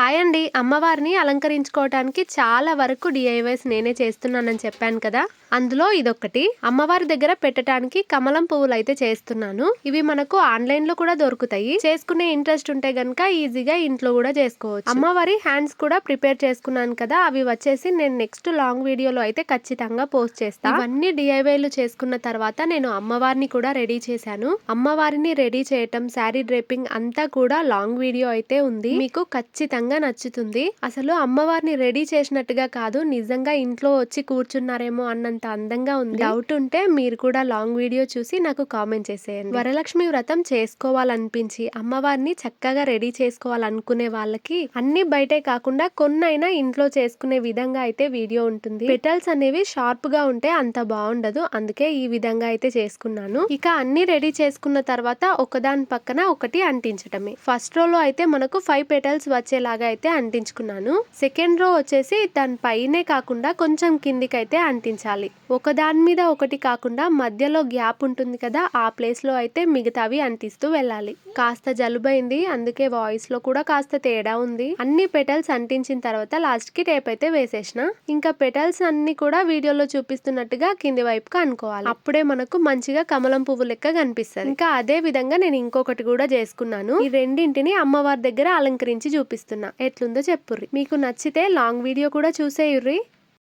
Hi అండి. అమ్మవారిని అలంకరించుకోవటానికి చాలా వరకు డిఐవైస్ నేనే చేస్తున్నానని చెప్పాను కదా. అందులో ఇదొకటి అమ్మవారి దగ్గర పెట్టడానికి కమలం పువ్వులు అయితే చేస్తున్నాను. ఇవి మనకు ఆన్లైన్లో కూడా దొరుకుతాయి. చేసుకునే ఇంట్రెస్ట్ ఉంటే గనక ఈజీగా ఇంట్లో కూడా చేసుకోవచ్చు. అమ్మవారి హ్యాండ్స్ కూడా ప్రిపేర్ చేసుకున్నాను కదా. అవి వచ్చేసి నేను నెక్స్ట్ లాంగ్ వీడియోలో అయితే ఖచ్చితంగా పోస్ట్ చేస్తాను ఇవన్నీ డిఐవైలు చేసుకున్న తర్వాత నేను అమ్మవారిని కూడా రెడీ చేశాను. అమ్మవారిని రెడీ చేయటం శారీ డ్రేపింగ్ అంతా కూడా లాంగ్ వీడియో అయితే ఉంది. మీకు ఖచ్చితంగా నచ్చుతుంది. అసలు అమ్మవారిని రెడీ చేసినట్టుగా కాదు నిజంగా ఇంట్లో వచ్చి కూర్చున్నారేమో అన్నంత అందంగా ఉంది. డౌట్ ఉంటే మీరు కూడా లాంగ్ వీడియో చూసి నాకు కామెంట్ చేసేయండి. వరలక్ష్మి వ్రతం చేసుకోవాలనిపించి అమ్మవారిని చక్కగా రెడీ చేసుకోవాలనుకునే వాళ్ళకి అన్ని బయటే కాకుండా కొన్నైనా ఇంట్లో చేసుకునే విధంగా అయితే వీడియో ఉంటుంది. పెటల్స్ అనేవి షార్ప్గా ఉంటే అంత బాగుండదు. అందుకే ఈ విధంగా అయితే చేసుకున్నాను. ఇక అన్ని రెడీ చేసుకున్న తర్వాత ఒకదాని పక్కన ఒకటి అంటించటమే. ఫస్ట్ రోలో అయితే మనకు ఫైవ్ పెటల్స్ వచ్చేలా లాగా అయితే అంటించుకున్నాను. సెకండ్ రో వచ్చేసి దాని పైనే కాకుండా కొంచెం కిందికి అయితే అంటించాలి. ఒకదాని మీద ఒకటి కాకుండా మధ్యలో గ్యాప్ ఉంటుంది కదా ఆ ప్లేస్లో అయితే మిగతావి అంటిస్తూ వెళ్ళాలి. కాస్త జలుబైంది అందుకే వాయిస్లో కూడా కాస్త తేడా ఉంది. అన్ని పెటల్స్ అంటించిన తర్వాత లాస్ట్కి టేప్ అయితే వేసేసిన. ఇంకా పెటల్స్ అన్ని కూడా వీడియోలో చూపిస్తున్నట్టుగా కింది వైపుకి అనుకోవాలి. అప్పుడే మనకు మంచిగా కమలం పువ్వు లెక్క కనిపిస్తుంది. ఇంకా అదే విధంగా నేను ఇంకొకటి కూడా చేసుకున్నాను. ఈ రెండింటిని అమ్మవారి దగ్గర అలంకరించి చూపిస్తున్నాను ఎట్లుందో చెప్పుర్రి. మీకు నచ్చితే లాంగ్ వీడియో కూడా చూసేయుర్రి.